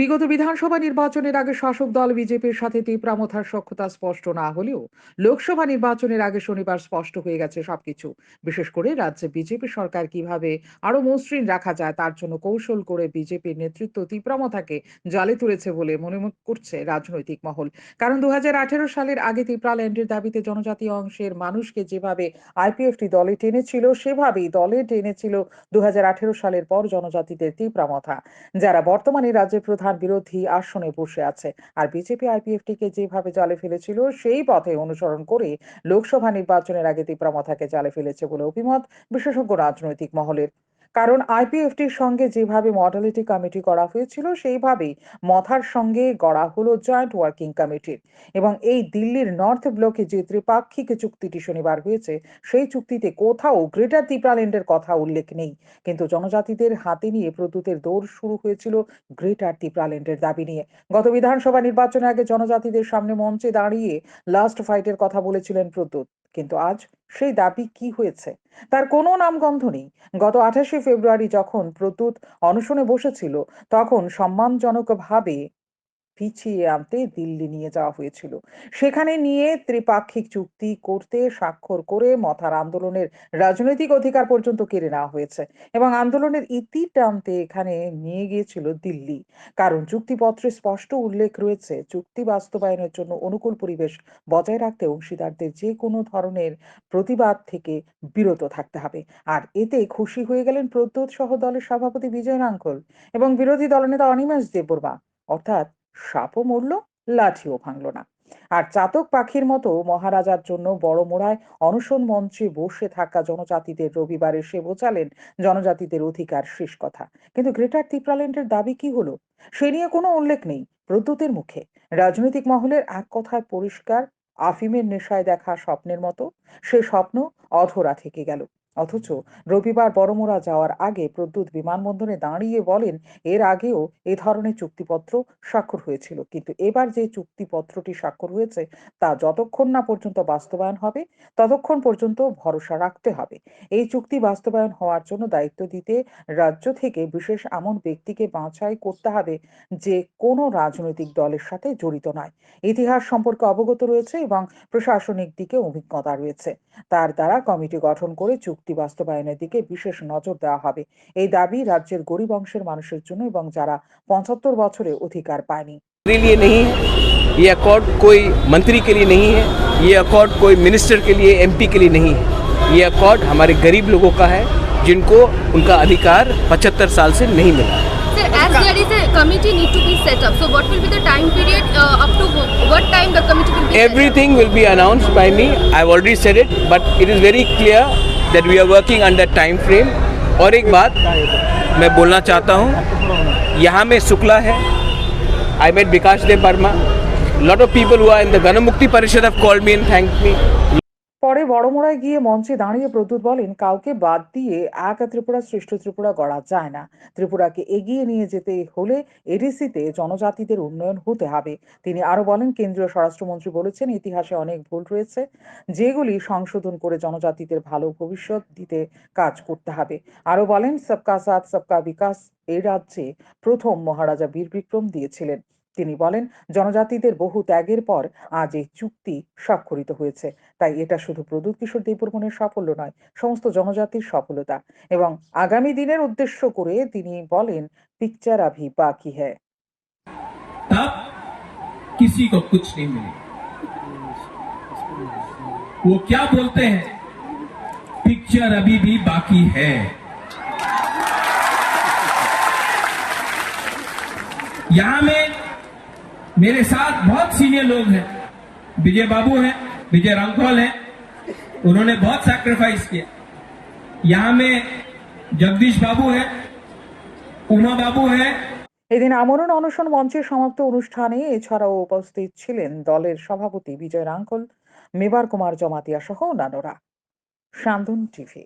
বিগত বিধানসভা নির্বাচনের আগে শাসক দল বিজেপির সাথে তীব্রামথার সক্ষতা স্পষ্ট না হলেও লোকসভা নির্বাচনের আগে শনিবার স্পষ্ট হয়ে গেছে সবকিছু। বিশেষ করে রাজ্যে বিজেপি সরকার কীভাবে আরও মসৃণ রাখা যায় তার জন্য কৌশল করে বিজেপির নেতৃত্ব তীব্রামথাকে জালে তুলেছে বলে মনে করছে রাজনৈতিক মহল। কারণ দু হাজার আঠেরো সালের আগে ত্রিপ্রাল্যান্ডের দাবিতে জনজাতি অংশের মানুষকে যেভাবে আইপিএফটি দলে টেনেছিল, সেভাবেই দলে টেনেছিল দু হাজার আঠেরো সালের পর জনজাতিদের তীব্রামথা যারা বর্তমানে রাজ্যের প্রধান বিরোধী আসনে বসে আছে। আর বিজেপি আইপিএফটিকে যেভাবে জালে ফেলেছিল, সেই পথে অনুসরণ করে লোকসভা নির্বাচনের আগে তীব্রামথাকে জালে ফেলেছে বলে অভিমত বিশেষজ্ঞ রাজনৈতিক মহলের। কারণ আইপিএফটির সঙ্গে যেভাবে মডালিটি কমিটি করা হয়েছিল, সেইভাবেই মথার সঙ্গে গড়া হলো জয়েন্ট ওয়ার্কিং কমিটির এবং এই দিল্লির নর্থ ব্লকে যে ত্রিপাক্ষিক চুক্তিটি শনিবার হয়েছে, সেই চুক্তিতে কোথাও গ্রেটার ত্রিপ্রাল্যান্ডের কথা উল্লেখ নেই। কিন্তু জনজাতিদের হাতে নিয়ে প্রদ্যুতের দৌড় শুরু হয়েছিল গ্রেটার ত্রিপ্রাল্যান্ডের দাবি নিয়ে। গত বিধানসভা নির্বাচনের আগে জনজাতিদের সামনে মঞ্চে দাঁড়িয়ে লাস্ট ফাইটের কথা বলেছিলেন প্রদ্যুৎ। কিন্তু আজ সেই দাবি কি হয়েছে? তার কোনো নামগন্ধ নেই। গত আঠাশে ফেব্রুয়ারি যখন প্রতুত অনশনে বসেছিল, তখন সম্মানজনকভাবে পিছিয়ে আনতে দিল্লি নিয়ে যাওয়া হয়েছিল। সেখানে নিয়ে ত্রিপাক্ষিক চুক্তি করতে স্বাক্ষর করে মথার আন্দোলনের রাজনৈতিক অধিকার পর্যন্ত কেড়ে নেওয়া হয়েছে এবং আন্দোলনের ইতি টানতে এখানে নিয়ে গিয়েছিল দিল্লি। কারণ চুক্তিপত্রে স্পষ্ট উল্লেখ রয়েছে, চুক্তি বাস্তবায়নের জন্য অনুকূল পরিবেশ বজায় রাখতে অংশীদারদের যে কোনো ধরনের প্রতিবাদ থেকে বিরত থাকতে হবে। আর এতে খুশি হয়ে গেলেন প্রদ্যোৎ সহ দলের সভাপতি বিজয় রাঙ্কল এবং বিরোধী দলনেতা অনিমেষ দেববর্মা। অর্থাৎ সাপও মরল, লাঠিও ভাঙল না। আর চাতক পাখির মতো মহারাজার জন্য বড় মোড়ায় অনশন মঞ্চে বসে থাকা জনজাতিদের রবিবারে সে বোঝালেন জনজাতিদের অধিকার শেষ কথা। কিন্তু গ্রেটার ত্রিপ্রাল্যান্ডের দাবি কি হলো? সে নিয়ে কোনো উল্লেখ নেই প্রদ্যুতের মুখে। রাজনৈতিক মহলের এক কথায় পরিষ্কার, আফিমের নেশায় দেখা স্বপ্নের মতো। সে স্বপ্ন অধরা থেকে গেল। অথচ রবিবার বড়মোড়া যাওয়ার আগে প্রদ্যুৎ বিমানবন্দরে দাঁড়িয়ে বলেন, এর আগেও এ ধরনের চুক্তিপত্র স্বাক্ষর হয়েছিল। কিন্তু এবার যে চুক্তিপত্রটি স্বাক্ষর হয়েছে, তা যতক্ষণ না পর্যন্ত বাস্তবায়ন হবে, ততক্ষণ পর্যন্ত ভরসা রাখতে হবে। এই চুক্তি বাস্তবায়ন হওয়ার জন্য দায়িত্ব দিতে রাজ্য থেকে বিশেষ এমন ব্যক্তিকে বাছাই করতে হবে যে কোনো রাজনৈতিক দলের সাথে জড়িত নয়। ইতিহাস সম্পর্কে অবগত রয়েছে এবং প্রশাসনিক দিকে অভিজ্ঞতা রয়েছে। তার দ্বারা কমিটি গঠন করে চুক্তি বাস্তবায়নের দিকে বিশেষ নজর দেওয়া হবে এই দাবি রাজ্যের গরিব অংশের মানুষের জন্য এবং যারা পঁচাত্তর বছরে অধিকার পায়নি के लिए नहीं ये अकॉर्ड कोई मंत्री के लिए नहीं है ये अकॉर्ड कोई मिनिस्टर के लिए एमपी के लिए नहीं है ये अकॉर्ड हमारे गरीब लोगों का है जिनको उनका अधिकार 75 साल से नहीं मिला Sir, as there is a committee need to be set up, so what will be the time period uh, up to what time the committee will be set up? Everything will be announced by me. I've already said it, but it is very clear that we are working under time frame और एक बात मैं बोलना चाहता हूँ, यहाँ में शुक्ला है। I met Vikas Dev Varma lot of people हुआ in the Ganamukti Parishad of call me and thank me পরে বড়মোড়ায় গিয়ে মঞ্চে দাঁড়িয়ে প্রদ্যুৎ বলেন, কাউকে বাদ দিয়ে এক ত্রিপুরা শ্রেষ্ঠ ত্রিপুরা গড়া যায় না। ত্রিপুরাকে এগিয়ে নিয়ে যেতে হলে এডিসিতে জনজাতিদের উন্নয়ন হতে হবে। তিনি আরও বলেন, কেন্দ্রীয় স্বরাষ্ট্রমন্ত্রী বলেছেন, ইতিহাসে অনেক ভুল রয়েছে, যেগুলি সংশোধন করে জনজাতিদের ভালো ভবিষ্যৎ দিতে কাজ করতে হবে। আরও বলেন, সবকা সাথ, সবকা বিকাশ এই রাজ্যে প্রথম মহারাজা বীর বিক্রম দিয়েছিলেন। তিনি বলেন জনজাতিদের বহু ত্যাগের পর আজ এই চুক্তি স্বাক্ষরিত হয়েছে তাই এটা শুধু প্রদ্যুৎ কিশোর দেববর্মনের সাফল্য নয় সমস্ত জনজাতির সফলতা এবং আগামী দিনের উদ্দেশ্য করে তিনি বলেন পিকচার আভি বাকি হ্যায় तब किसी को कुछ नहीं मिले वो क्या बोलते हैं पिक्चर अभी भी बाकी है यहां में मेरे साथ बहुत सीनियर लोग हैं विजय बाबू हैं विजय रामखोल हैं उन्होंने बहुत सैक्रिफाइस किया यहां में जगदीश बाबू हैं उमा बाबू हैं এদিন আমরণ অনশন মঞ্চের সমাপ্ত অনুষ্ঠানে এছাড়াও উপস্থিত ছিলেন দলের সভাপতি বিজয় রাঙ্কল মেবার কুমার জমাতিয়া সহ অন্যান্যরা সান্দন টিভি